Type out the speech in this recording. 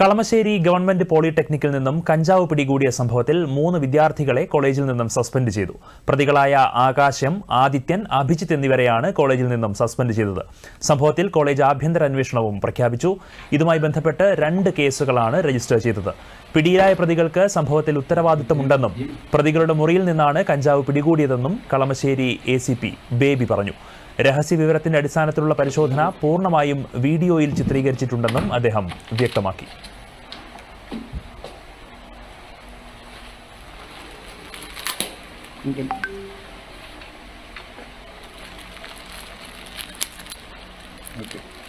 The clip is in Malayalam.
കളമശ്ശേരി ഗവൺമെന്റ് പോളിടെക്നിക്കിൽ നിന്നും കഞ്ചാവ് പിടികൂടിയ സംഭവത്തിൽ മൂന്ന് വിദ്യാർത്ഥികളെ കോളേജിൽ നിന്നും സസ്പെൻഡ് ചെയ്തു. പ്രതികളായ ആകാശം ആദിത്യൻ അഭിജിത്ത് എന്നിവരെയാണ് കോളേജിൽ നിന്നും സസ്പെൻഡ് ചെയ്തത്. സംഭവത്തിൽ കോളേജ് ആഭ്യന്തര അന്വേഷണവും പ്രഖ്യാപിച്ചു. ഇതുമായി ബന്ധപ്പെട്ട് രണ്ട് കേസുകളാണ് രജിസ്റ്റർ ചെയ്തത്. പിടിയിലായ പ്രതികൾക്ക് സംഭവത്തിൽ ഉത്തരവാദിത്തമുണ്ടെന്നും പ്രതികളുടെ മുറിയിൽ നിന്നാണ് കഞ്ചാവ് പിടികൂടിയതെന്നും കളമശ്ശേരി എ ബേബി പറഞ്ഞു. രഹസ്യ വിവരത്തിന്റെ അടിസ്ഥാനത്തിലുള്ള പരിശോധന പൂർണമായും വീഡിയോയിൽ ചിത്രീകരിച്ചിട്ടുണ്ടെന്നും അദ്ദേഹം വ്യക്തമാക്കി. 이제 이렇게.